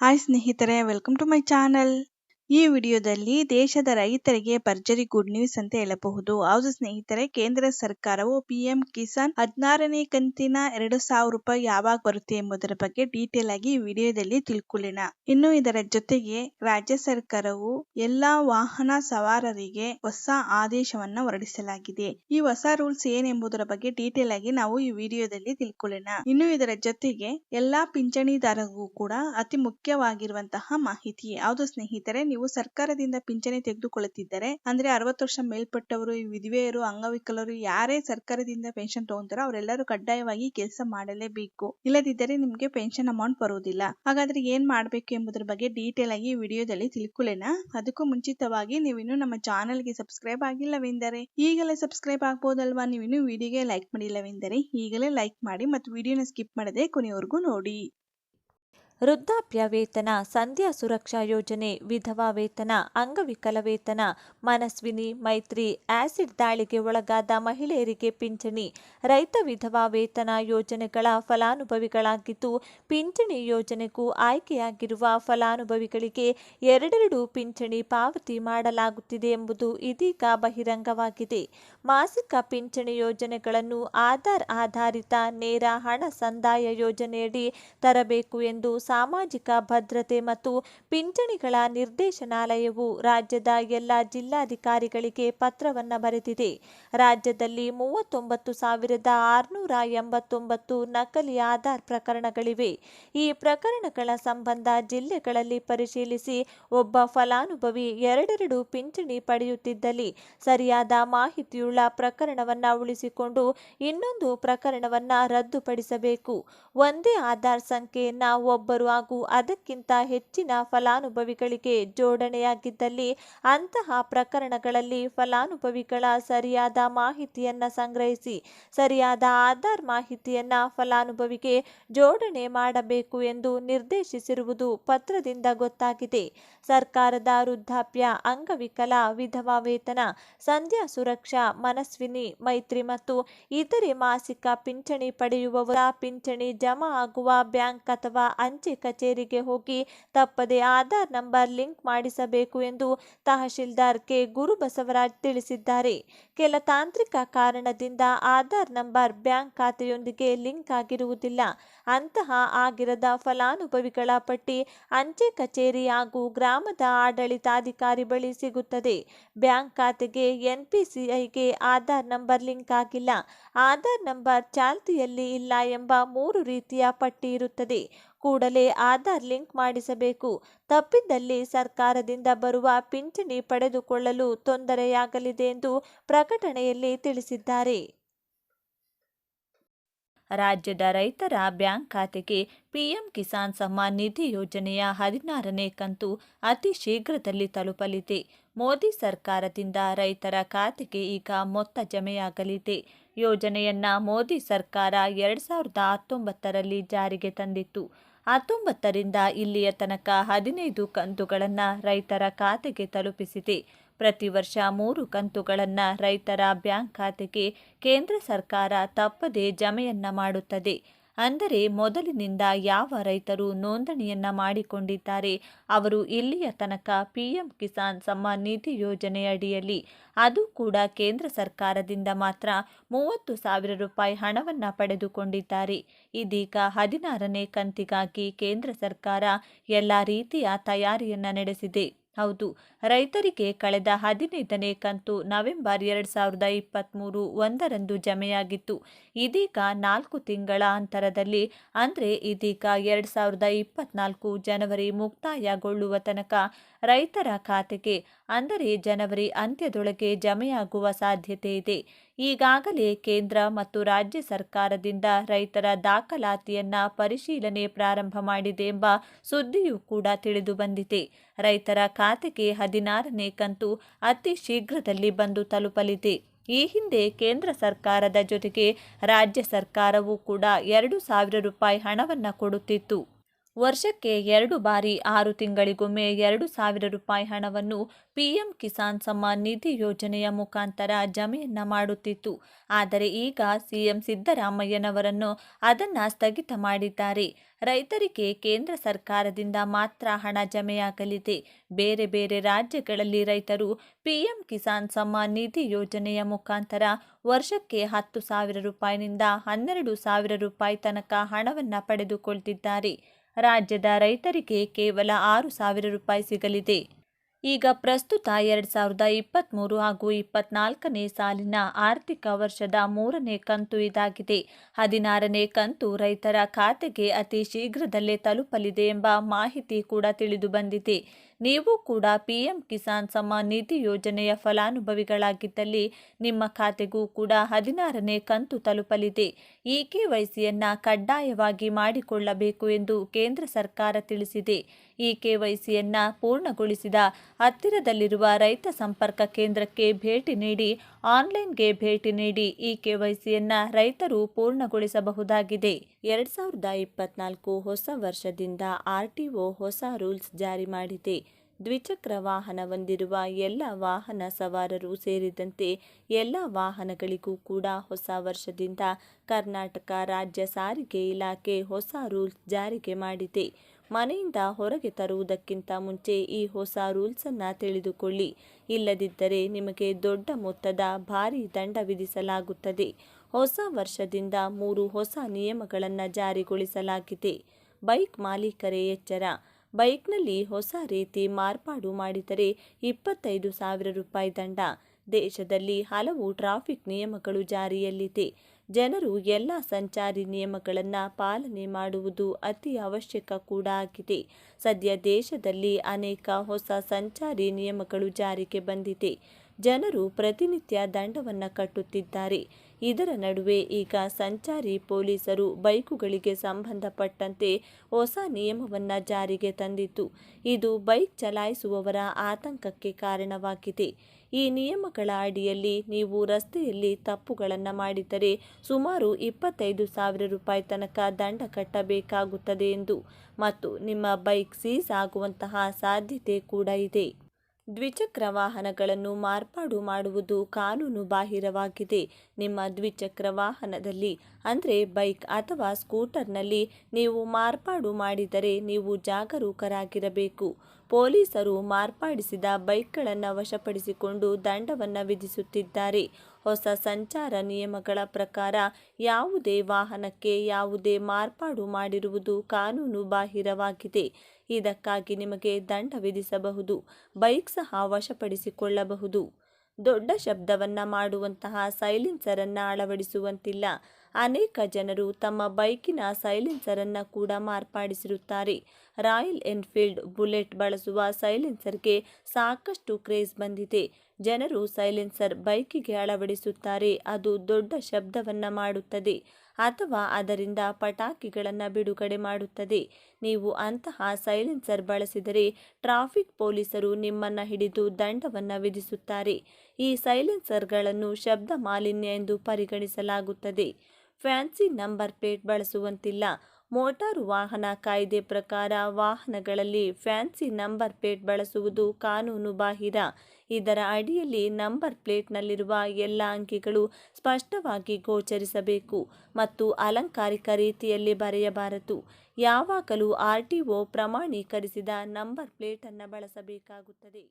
Hi ಸ್ನೇಹಿತರೆ welcome to my channel ಈ ವಿಡಿಯೋದಲ್ಲಿ ದೇಶದ ರೈತರಿಗೆ ಭರ್ಜರಿ ಗುಡ್ ನ್ಯೂಸ್ ಅಂತ ಹೇಳಬಹುದು. ಹೌದು ಸ್ನೇಹಿತರೆ, ಕೇಂದ್ರ ಸರ್ಕಾರವು ಪಿಎಂ ಕಿಸಾನ್ ಹದಿನಾರನೇ ಕಂತಿನ ಎರಡು ಸಾವಿರ ರೂಪಾಯಿ ಯಾವಾಗ ಬರುತ್ತೆ ಎಂಬುದರ ಬಗ್ಗೆ ಡೀಟೇಲ್ ಆಗಿ ಈ ವಿಡಿಯೋದಲ್ಲಿ ತಿಳ್ಕೊಳ್ಳೋಣ. ಇನ್ನು ಇದರ ಜೊತೆಗೆ ರಾಜ್ಯ ಸರ್ಕಾರವು ಎಲ್ಲಾ ವಾಹನ ಸವಾರರಿಗೆ ಹೊಸ ಆದೇಶವನ್ನ ಹೊರಡಿಸಲಾಗಿದೆ. ಈ ಹೊಸ ರೂಲ್ಸ್ ಏನೆಂಬುದರ ಬಗ್ಗೆ ಡೀಟೇಲ್ ಆಗಿ ನಾವು ಈ ವಿಡಿಯೋದಲ್ಲಿ ತಿಳ್ಕೊಳ್ಳೋಣ. ಇನ್ನು ಇದರ ಜೊತೆಗೆ ಎಲ್ಲಾ ಪಿಂಚಣಿದಾರರಿಗೂ ಕೂಡ ಅತಿ ಮುಖ್ಯವಾಗಿರುವಂತಹ ಮಾಹಿತಿ. ಹೌದು ಸ್ನೇಹಿತರೆ ನೀವು ಸರ್ಕಾರದಿಂದ ಪಿಂಚಣಿ ತೆಗೆದುಕೊಳ್ಳುತ್ತಿದ್ದರೆ, ಅಂದ್ರೆ ಅರವತ್ತು ವರ್ಷ ಮೇಲ್ಪಟ್ಟವರು ವಿಧವೆಯರು, ಅಂಗವಿಕಲರು, ಯಾರೇ ಸರ್ಕಾರದಿಂದ ಪೆನ್ಷನ್ ತಗೊಂತಾರೋ ಅವರೆಲ್ಲರೂ ಕಡ್ಡಾಯವಾಗಿ ಕೆಲಸ ಮಾಡಲೇಬೇಕು. ಇಲ್ಲದಿದ್ದರೆ ನಿಮ್ಗೆ ಪೆನ್ಷನ್ ಅಮೌಂಟ್ ಬರುವುದಿಲ್ಲ ಹಾಗಾದ್ರೆ ಏನ್ ಮಾಡ್ಬೇಕು ಎಂಬುದರ ಬಗ್ಗೆ ಡೀಟೇಲ್ ಆಗಿ ವಿಡಿಯೋದಲ್ಲಿ ತಿಳ್ಕೊಳ್ಳೋಣ. ಅದಕ್ಕೂ ಮುಂಚಿತವಾಗಿ ನೀವಿನ್ನು ನಮ್ಮ ಚಾನೆಲ್ಗೆ ಸಬ್ಸ್ಕ್ರೈಬ್ ಆಗಿಲ್ಲವೆಂದರೆ, ಈಗಲೇ ಸಬ್ಸ್ಕ್ರೈಬ್ ಆಗ್ಬೋದಲ್ವಾ? ನೀವಿನ್ನು ವಿಡಿಯೋಗೆ ಲೈಕ್ ಮಾಡಿಲ್ಲವೆಂದರೆ, ಈಗಲೇ ಲೈಕ್ ಮಾಡಿ ಮತ್ತು ವಿಡಿಯೋನ ಸ್ಕಿಪ್ ಮಾಡದೆ ಕೊನೆಯವರೆಗೂ ನೋಡಿ. ವೃದ್ಧಾಪ್ಯ ವೇತನ ಸಂಧ್ಯಾ ಸುರಕ್ಷಾ ಯೋಜನೆ, ವಿಧವಾ ವೇತನ ಅಂಗವಿಕಲ ವೇತನ ಮನಸ್ವಿನಿ, ಮೈತ್ರಿ, ಆಸಿಡ್ ದಾಳಿಗೆ ಒಳಗಾದ ಮಹಿಳೆಯರಿಗೆ ಪಿಂಚಣಿ, ರೈತ ವಿಧವಾ ವೇತನ ಯೋಜನೆಗಳ ಫಲಾನುಭವಿಗಳಾಗಿದ್ದು, ಪಿಂಚಣಿ ಯೋಜನೆಗೂ ಆಯ್ಕೆಯಾಗಿರುವ ಫಲಾನುಭವಿಗಳಿಗೆ ಎರಡೆರಡು ಪಿಂಚಣಿ ಪಾವತಿ ಮಾಡಲಾಗುತ್ತಿದೆ ಎಂಬುದು ಇದೀಗ ಬಹಿರಂಗವಾಗಿದೆ. ಮಾಸಿಕ ಪಿಂಚಣಿ ಯೋಜನೆಗಳನ್ನು ಆಧಾರ್ ಆಧಾರಿತ ನೇರ ಹಣ ಸಂದಾಯ ಯೋಜನೆಯಡಿ ತರಬೇಕು ಎಂದು ಸಾಮಾಜಿಕ ಭದ್ರತೆ ಮತ್ತು ಪಿಂಚಣಿಗಳ ನಿರ್ದೇಶನಾಲಯವು ರಾಜ್ಯದ ಎಲ್ಲ ಜಿಲ್ಲಾಧಿಕಾರಿಗಳಿಗೆ ಪತ್ರವನ್ನು ಬರೆದಿದೆ. ರಾಜ್ಯದಲ್ಲಿ ಮೂವತ್ತೊಂಬತ್ತು ಸಾವಿರದ ಆರುನೂರ ಎಂಬತ್ತೊಂಬತ್ತು ನಕಲಿ ಆಧಾರ್ ಪ್ರಕರಣಗಳಿವೆ. ಈ ಪ್ರಕರಣಗಳ ಸಂಬಂಧ ಜಿಲ್ಲೆಗಳಲ್ಲಿ ಪರಿಶೀಲಿಸಿ ಒಬ್ಬ ಫಲಾನುಭವಿ ಎರಡೆರಡು ಪಿಂಚಣಿ ಪಡೆಯುತ್ತಿದ್ದಲ್ಲಿ ಸರಿಯಾದ ಮಾಹಿತಿಯುಳ್ಳ ಪ್ರಕರಣವನ್ನು ಉಳಿಸಿಕೊಂಡು ಇನ್ನೊಂದು ಪ್ರಕರಣವನ್ನು ರದ್ದುಪಡಿಸಬೇಕು. ಒಂದೇ ಆಧಾರ್ ಸಂಖ್ಯೆಯನ್ನು ಒಬ್ಬರು ಹಾಗೂ ಅದಕ್ಕಿಂತ ಹೆಚ್ಚಿನ ಫಲಾನುಭವಿಗಳಿಗೆ ಜೋಡಣೆಯಾಗಿದ್ದಲ್ಲಿ ಅಂತಹ ಪ್ರಕರಣಗಳಲ್ಲಿ ಫಲಾನುಭವಿಗಳ ಸರಿಯಾದ ಮಾಹಿತಿಯನ್ನು ಸಂಗ್ರಹಿಸಿ, ಸರಿಯಾದ ಆಧಾರ್ ಮಾಹಿತಿಯನ್ನು ಫಲಾನುಭವಿಗೆ ಜೋಡಣೆ ಮಾಡಬೇಕು ಎಂದು ನಿರ್ದೇಶಿಸಿರುವುದು ಪತ್ರದಿಂದ ಗೊತ್ತಾಗಿದೆ. ಸರ್ಕಾರದ ವೃದ್ಧಾಪ್ಯ, ಅಂಗವಿಕಲ, ವಿಧವಾ ವೇತನ, ಸಂಧ್ಯಾ ಸುರಕ್ಷಾ, ಮನಸ್ವಿನಿ, ಮೈತ್ರಿ ಮತ್ತು ಇತರೆ ಮಾಸಿಕ ಪಿಂಚಣಿ ಪಡೆಯುವವರ ಪಿಂಚಣಿ ಜಮಾ ಆಗುವ ಬ್ಯಾಂಕ್ ಅಥವಾ ಅಂಚೆ ಕಚೇರಿಗೆ ಹೋಗಿ ತಪ್ಪದೆ ಆಧಾರ್ ನಂಬರ್ ಲಿಂಕ್ ಮಾಡಿಸಬೇಕು ಎಂದು ತಹಶೀಲ್ದಾರ್ ಕೆ. ಗುರುಬಸವರಾಜ್ ತಿಳಿಸಿದ್ದಾರೆ. ಕೆಲ ತಾಂತ್ರಿಕ ಕಾರಣದಿಂದ ಆಧಾರ್ ನಂಬರ್ ಬ್ಯಾಂಕ್ ಖಾತೆಯೊಂದಿಗೆ ಲಿಂಕ್ ಆಗಿರುವುದಿಲ್ಲ. ಅಂತಹ ಆಗಿರದ ಫಲಾನುಭವಿಗಳ ಪಟ್ಟಿ ಅಂಚೆ ಕಚೇರಿ ಹಾಗೂ ಗ್ರಾಮದ ಆಡಳಿತಾಧಿಕಾರಿ ಬಳಿ ಸಿಗುತ್ತದೆ. ಬ್ಯಾಂಕ್ ಖಾತೆಗೆ ಎನ್ಪಿಸಿಐಗೆ ಆಧಾರ್ ನಂಬರ್ ಲಿಂಕ್ ಆಗಿಲ್ಲ. ಆಧಾರ್ ನಂಬರ್ ಚಾಲ್ತಿಯಲ್ಲಿ ಇಲ್ಲ ಎಂಬ ಮೂರು ರೀತಿಯ ಪಟ್ಟಿ ಇರುತ್ತದೆ. ಕೂಡಲೇ ಆಧಾರ್ ಲಿಂಕ್ ಮಾಡಿಸಬೇಕು. ತಪ್ಪಿದ್ದಲ್ಲಿ ಸರ್ಕಾರದಿಂದ ಬರುವ ಪಿಂಚಣಿ ಪಡೆದುಕೊಳ್ಳಲು ತೊಂದರೆಯಾಗಲಿದೆ ಎಂದು ಪ್ರಕಟಣೆಯಲ್ಲಿ ತಿಳಿಸಿದ್ದಾರೆ. ರಾಜ್ಯದ ರೈತರ ಬ್ಯಾಂಕ್ ಖಾತೆಗೆ ಪಿಎಂ ಕಿಸಾನ್ ಸಮ್ಮಾನ್ ನಿಧಿ ಯೋಜನೆಯ ಹದಿನಾರನೇ ಕಂತು ಅತಿ ಶೀಘ್ರದಲ್ಲಿ ತಲುಪಲಿದೆ. ಮೋದಿ ಸರ್ಕಾರದಿಂದ ರೈತರ ಖಾತೆಗೆ ಈಗ ಮೊತ್ತ ಜಮೆಯಾಗಲಿದೆ. ಯೋಜನೆಯನ್ನ ಮೋದಿ ಸರ್ಕಾರ ಎರಡು ಸಾವಿರದ ಹತ್ತೊಂಬತ್ತರಲ್ಲಿ ಜಾರಿಗೆ ತಂದಿತ್ತು. ಹತ್ತೊಂಬತ್ತರಿಂದ ಇಲ್ಲಿಯ ತನಕ ಹದಿನೈದು ಕಂತುಗಳನ್ನು ರೈತರ ಖಾತೆಗೆ ತಲುಪಿಸಿದೆ. ಪ್ರತಿ ವರ್ಷ ಮೂರು ಕಂತುಗಳನ್ನು ರೈತರ ಬ್ಯಾಂಕ್ ಖಾತೆಗೆ ಕೇಂದ್ರ ಸರ್ಕಾರ ತಪ್ಪದೇ ಜಮೆಯನ್ನ ಮಾಡುತ್ತದೆ. ಅಂದರೆ ಮೊದಲಿನಿಂದ ಯಾವ ರೈತರು ನೋಂದಣಿಯನ್ನ ಮಾಡಿಕೊಂಡಿದ್ದಾರೆ, ಅವರು ಇಲ್ಲಿಯ ತನಕ ಪಿಎಂ ಕಿಸಾನ್ ಸಮ್ಮಾನ್ ನಿಧಿ ಯೋಜನೆಯಡಿಯಲ್ಲಿ ಅದು ಕೂಡ ಕೇಂದ್ರ ಸರ್ಕಾರದಿಂದ ಮಾತ್ರ ಮೂವತ್ತು ಸಾವಿರ ರೂಪಾಯಿ ಹಣವನ್ನು ಪಡೆದುಕೊಂಡಿದ್ದಾರೆ. ಇದೀಗ ಹದಿನಾರನೇ ಕಂತಿಗಾಗಿ ಕೇಂದ್ರ ಸರ್ಕಾರ ಎಲ್ಲ ರೀತಿಯ ತಯಾರಿಯನ್ನ ನಡೆಸಿದೆ. ಹೌದು. ರೈತರಿಗೆ ಕಳೆದ ಹದಿನೈದನೇ ಕಂತು ನವೆಂಬರ್ ಎರಡು ಸಾವಿರದ ಇಪ್ಪತ್ತ್ಮೂರು ಒಂದರಂದು ಜಮೆಯಾಗಿತ್ತು. ಇದೀಗ ನಾಲ್ಕು ತಿಂಗಳ ಅಂತರದಲ್ಲಿ, ಅಂದರೆ ಇದೀಗ ಎರಡು ಸಾವಿರದ ಇಪ್ಪತ್ನಾಲ್ಕು ಜನವರಿ ಮುಕ್ತಾಯಗೊಳ್ಳುವ ತನಕ ರೈತರ ಖಾತೆಗೆ, ಅಂದರೆ ಜನವರಿ ಅಂತ್ಯದೊಳಗೆ ಜಮೆಯಾಗುವ ಸಾಧ್ಯತೆ ಇದೆ. ಈಗಾಗಲೇ ಕೇಂದ್ರ ಮತ್ತು ರಾಜ್ಯ ಸರ್ಕಾರದಿಂದ ರೈತರ ದಾಖಲಾತಿಯನ್ನ ಪರಿಶೀಲನೆ ಪ್ರಾರಂಭ ಮಾಡಿದೆ ಎಂಬ ಸುದ್ದಿಯೂ ಕೂಡ ತಿಳಿದು ಬಂದಿದೆ. ರೈತರ ಖಾತೆಗೆ ಹದಿನಾರನೇ ಕಂತು ಅತಿ ಶೀಘ್ರದಲ್ಲಿ ಬಂದು ತಲುಪಲಿದೆ. ಈ ಹಿಂದೆ ಕೇಂದ್ರ ಸರ್ಕಾರದ ಜೊತೆಗೆ ರಾಜ್ಯ ಸರ್ಕಾರವೂ ಕೂಡ ಎರಡು ಸಾವಿರ ರೂಪಾಯಿ ಹಣವನ್ನು ಕೊಡುತ್ತಿತ್ತು. ವರ್ಷಕ್ಕೆ ಎರಡು ಬಾರಿ ಆರು ತಿಂಗಳಿಗೊಮ್ಮೆ ಎರಡು ಸಾವಿರ ರೂಪಾಯಿ ಹಣವನ್ನು ಪಿಎಂ ಕಿಸಾನ್ ಸಮ್ಮಾನ್ ನಿಧಿ ಯೋಜನೆಯ ಮುಖಾಂತರ ಜಮೆಯನ್ನ ಮಾಡುತ್ತಿತ್ತು. ಆದರೆ ಈಗ ಸಿಎಂ ಸಿದ್ದರಾಮಯ್ಯನವರನ್ನು ಅದನ್ನು ಸ್ಥಗಿತ ಮಾಡಿದ್ದಾರೆ. ರೈತರಿಗೆ ಕೇಂದ್ರ ಸರ್ಕಾರದಿಂದ ಮಾತ್ರ ಹಣ ಜಮೆಯಾಗಲಿದೆ. ಬೇರೆ ಬೇರೆ ರಾಜ್ಯಗಳಲ್ಲಿ ರೈತರು ಪಿಎಂ ಕಿಸಾನ್ ಸಮ್ಮಾನ್ ನಿಧಿ ಯೋಜನೆಯ ಮುಖಾಂತರ ವರ್ಷಕ್ಕೆ ಹತ್ತು ಸಾವಿರ ರೂಪಾಯಿನಿಂದ ಹನ್ನೆರಡು ಸಾವಿರ ರೂಪಾಯಿ ತನಕ ಹಣವನ್ನು ಪಡೆದುಕೊಳ್ತಿದ್ದಾರೆ. ರಾಜ್ಯದ ರೈತರಿಗೆ ಕೇವಲ ಆರು ಸಾವಿರ ರೂಪಾಯಿ ಸಿಗಲಿದೆ. ಈಗ ಪ್ರಸ್ತುತ ಎರಡು ಸಾವಿರದ ಇಪ್ಪತ್ತ್ಮೂರು ಹಾಗೂ ಇಪ್ಪತ್ನಾಲ್ಕನೇ ಸಾಲಿನ ಆರ್ಥಿಕ ವರ್ಷದ ಮೂರನೇ ಕಂತು ಇದಾಗಿದೆ. ಹದಿನಾರನೇ ಕಂತು ರೈತರ ಖಾತೆಗೆ ಅತಿ ಶೀಘ್ರದಲ್ಲೇ ತಲುಪಲಿದೆ ಎಂಬ ಮಾಹಿತಿ ಕೂಡ ತಿಳಿದು ಬಂದಿದೆ. ನೀವು ಕೂಡ ಪಿಎಂ ಕಿಸಾನ್ ಸಮ್ಮಾನ್ ನಿಧಿ ಯೋಜನೆಯ ಫಲಾನುಭವಿಗಳಾಗಿದ್ದಲ್ಲಿ ನಿಮ್ಮ ಖಾತೆಗೂ ಕೂಡ ಹದಿನಾರನೇ ಕಂತು ತಲುಪಲಿದೆ. ಈ ಕೆವೈಸಿಯನ್ನ ಕಡ್ಡಾಯವಾಗಿ ಮಾಡಿಕೊಳ್ಳಬೇಕು ಎಂದು ಕೇಂದ್ರ ಸರ್ಕಾರ ತಿಳಿಸಿದೆ. ಈ ಕೆವೈಸಿಯನ್ನ ಪೂರ್ಣಗೊಳಿಸಿದ ಹತ್ತಿರದಲ್ಲಿರುವ ರೈತ ಸಂಪರ್ಕ ಕೇಂದ್ರಕ್ಕೆ ಭೇಟಿ ನೀಡಿ, ಆನ್ಲೈನ್ಗೆ ಭೇಟಿ ನೀಡಿ ಈ ಕೆವೈಸಿಯನ್ನ ರೈತರು ಪೂರ್ಣಗೊಳಿಸಬಹುದಾಗಿದೆ. ಎರಡ್ ಸಾವಿರದ ಇಪ್ಪತ್ನಾಲ್ಕು ಹೊಸ ವರ್ಷದಿಂದ ಆರ್ಟಿಒ ಹೊಸ ರೂಲ್ಸ್ ಜಾರಿ ಮಾಡಿದೆ. ದ್ವಿಚಕ್ರ ವಾಹನ ಹೊಂದಿರುವ ಎಲ್ಲ ವಾಹನ ಸವಾರರು ಸೇರಿದಂತೆ ಎಲ್ಲ ವಾಹನಗಳಿಗೂ ಕೂಡ ಹೊಸ ವರ್ಷದಿಂದ ಕರ್ನಾಟಕ ರಾಜ್ಯ ಸಾರಿಗೆ ಇಲಾಖೆ ಹೊಸ ರೂಲ್ಸ್ ಜಾರಿಗೆ ಮಾಡಿದೆ. ಮನೆಯಿಂದ ಹೊರಗೆ ತರುವುದಕ್ಕಿಂತ ಮುಂಚೆ ಈ ಹೊಸ ರೂಲ್ಸನ್ನು ತಿಳಿದುಕೊಳ್ಳಿ. ಇಲ್ಲದಿದ್ದರೆ ನಿಮಗೆ ದೊಡ್ಡ ಮೊತ್ತದ ಭಾರಿ ದಂಡ ವಿಧಿಸಲಾಗುತ್ತದೆ. ಹೊಸ ವರ್ಷದಿಂದ ಮೂರು ಹೊಸ ನಿಯಮಗಳನ್ನು ಜಾರಿಗೊಳಿಸಲಾಗಿದೆ. ಬೈಕ್ ಮಾಲೀಕರೇ ಎಚ್ಚರ. ಬೈಕ್ನಲ್ಲಿ ಹೊಸ ರೀತಿ ಮಾರ್ಪಾಡು ಮಾಡಿದರೆ ಇಪ್ಪತ್ತೈದು ಸಾವಿರ ರೂಪಾಯಿ ದಂಡ. ದೇಶದಲ್ಲಿ ಹಲವು ಟ್ರಾಫಿಕ್ ನಿಯಮಗಳು ಜಾರಿಯಲ್ಲಿದೆ. ಜನರು ಎಲ್ಲ ಸಂಚಾರಿ ನಿಯಮಗಳನ್ನು ಪಾಲನೆ ಮಾಡುವುದು ಅತಿ ಅವಶ್ಯಕ ಕೂಡ ಆಗಿದೆ. ಸದ್ಯ ದೇಶದಲ್ಲಿ ಅನೇಕ ಹೊಸ ಸಂಚಾರಿ ನಿಯಮಗಳು ಜಾರಿಗೆ ಬಂದಿದೆ. ಜನರು ಪ್ರತಿನಿತ್ಯ ದಂಡವನ್ನು ಕಟ್ಟುತ್ತಿದ್ದಾರೆ. ಇದರ ನಡುವೆ ಈಗ ಸಂಚಾರಿ ಪೊಲೀಸರು ಬೈಕುಗಳಿಗೆ ಸಂಬಂಧಪಟ್ಟಂತೆ ಹೊಸ ನಿಯಮವನ್ನು ಜಾರಿಗೆ ತಂದಿತು ಇದು ಬೈಕ್ ಚಲಾಯಿಸುವವರ ಆತಂಕಕ್ಕೆ ಕಾರಣವಾಗಿದೆ. ಈ ನಿಯಮಗಳ ಅಡಿಯಲ್ಲಿ ನೀವು ರಸ್ತೆಯಲ್ಲಿ ತಪ್ಪುಗಳನ್ನು ಮಾಡಿದರೆ ಸುಮಾರು ಇಪ್ಪತ್ತೈದು ಸಾವಿರ ರೂಪಾಯಿ ತನಕ ದಂಡ ಕಟ್ಟಬೇಕಾಗುತ್ತದೆ ಎಂದು. ಮತ್ತು ನಿಮ್ಮ ಬೈಕ್ ಸೀಸ್ ಆಗುವಂತಹ ಸಾಧ್ಯತೆ ಕೂಡ ಇದೆ. ದ್ವಿಚಕ್ರ ವಾಹನಗಳನ್ನು ಮಾರ್ಪಾಡು ಮಾಡುವುದು ಕಾನೂನು ಬಾಹಿರವಾಗಿದೆ. ನಿಮ್ಮ ದ್ವಿಚಕ್ರ ವಾಹನದಲ್ಲಿ, ಅಂದರೆ ಬೈಕ್ ಅಥವಾ ಸ್ಕೂಟರ್ನಲ್ಲಿ ನೀವು ಮಾರ್ಪಾಡು ಮಾಡಿದರೆ ನೀವು ಜಾಗರೂಕರಾಗಿರಬೇಕು. ಪೊಲೀಸರು ಮಾರ್ಪಾಡಿಸಿದ ಬೈಕ್ಗಳನ್ನು ವಶಪಡಿಸಿಕೊಂಡು ದಂಡವನ್ನು ವಿಧಿಸುತ್ತಿದ್ದಾರೆ. ಹೊಸ ಸಂಚಾರ ನಿಯಮಗಳ ಪ್ರಕಾರ ಯಾವುದೇ ವಾಹನಕ್ಕೆ ಯಾವುದೇ ಮಾರ್ಪಾಡು ಮಾಡಿರುವುದು ಕಾನೂನು ಬಾಹಿರವಾಗಿದೆ. ಇದಕ್ಕಾಗಿ ನಿಮಗೆ ದಂಡ ವಿಧಿಸಬಹುದು, ಬೈಕ್ ಸಹ ವಶಪಡಿಸಿಕೊಳ್ಳಬಹುದು. ದೊಡ್ಡ ಶಬ್ದವನ್ನು ಮಾಡುವಂತಹ ಸೈಲೆನ್ಸರನ್ನು ಅಳವಡಿಸುವಂತಿಲ್ಲ. ಅನೇಕ ಜನರು ತಮ್ಮ ಬೈಕಿನ ಸೈಲೆನ್ಸರನ್ನು ಕೂಡ ಮಾರ್ಪಾಡಿಸಿರುತ್ತಾರೆ. ರಾಯಲ್ ಎನ್ಫೀಲ್ಡ್ ಬುಲೆಟ್ ಬಳಸುವ ಸೈಲೆನ್ಸರ್ಗೆ ಸಾಕಷ್ಟು ಕ್ರೇಜ್ ಬಂದಿದೆ. ಜನರು ಸೈಲೆನ್ಸರ್ ಬೈಕಿಗೆ ಅಳವಡಿಸುತ್ತಾರೆ. ಅದು ದೊಡ್ಡ ಶಬ್ದವನ್ನು ಮಾಡುತ್ತದೆ ಅಥವಾ ಅದರಿಂದ ಪಟಾಕಿಗಳನ್ನು ಬಿಡುಗಡೆ ಮಾಡುತ್ತದೆ. ನೀವು ಅಂತಹ ಸೈಲೆನ್ಸರ್ ಬಳಸಿದರೆ ಟ್ರಾಫಿಕ್ ಪೊಲೀಸರು ನಿಮ್ಮನ್ನು ಹಿಡಿದು ದಂಡವನ್ನು ವಿಧಿಸುತ್ತಾರೆ. ಈ ಸೈಲೆನ್ಸರ್ಗಳನ್ನು ಶಬ್ದ ಮಾಲಿನ್ಯ ಎಂದು ಪರಿಗಣಿಸಲಾಗುತ್ತದೆ. ಫ್ಯಾನ್ಸಿ ನಂಬರ್ ಪ್ಲೇಟ್ ಬಳಸುವಂತಿಲ್ಲ. ಮೋಟಾರು ವಾಹನ ಕಾಯ್ದೆ ಪ್ರಕಾರ ವಾಹನಗಳಲ್ಲಿ ಫ್ಯಾನ್ಸಿ ನಂಬರ್ ಪ್ಲೇಟ್ ಬಳಸುವುದು ಕಾನೂನು ಬಾಹಿರ. ಇದರ ಅಡಿಯಲ್ಲಿ ನಂಬರ್ ಪ್ಲೇಟ್ನಲ್ಲಿರುವ ಎಲ್ಲ ಅಂಕಿಗಳು ಸ್ಪಷ್ಟವಾಗಿ ಗೋಚರಿಸಬೇಕು ಮತ್ತು ಅಲಂಕಾರಿಕ ರೀತಿಯಲ್ಲಿ ಬರೆಯಬಾರದು. ಯಾವಾಗಲೂ ಆರ್ ಟಿ ಒ ಪ್ರಮಾಣೀಕರಿಸಿದ ನಂಬರ್ ಪ್ಲೇಟನ್ನು ಬಳಸಬೇಕಾಗುತ್ತದೆ.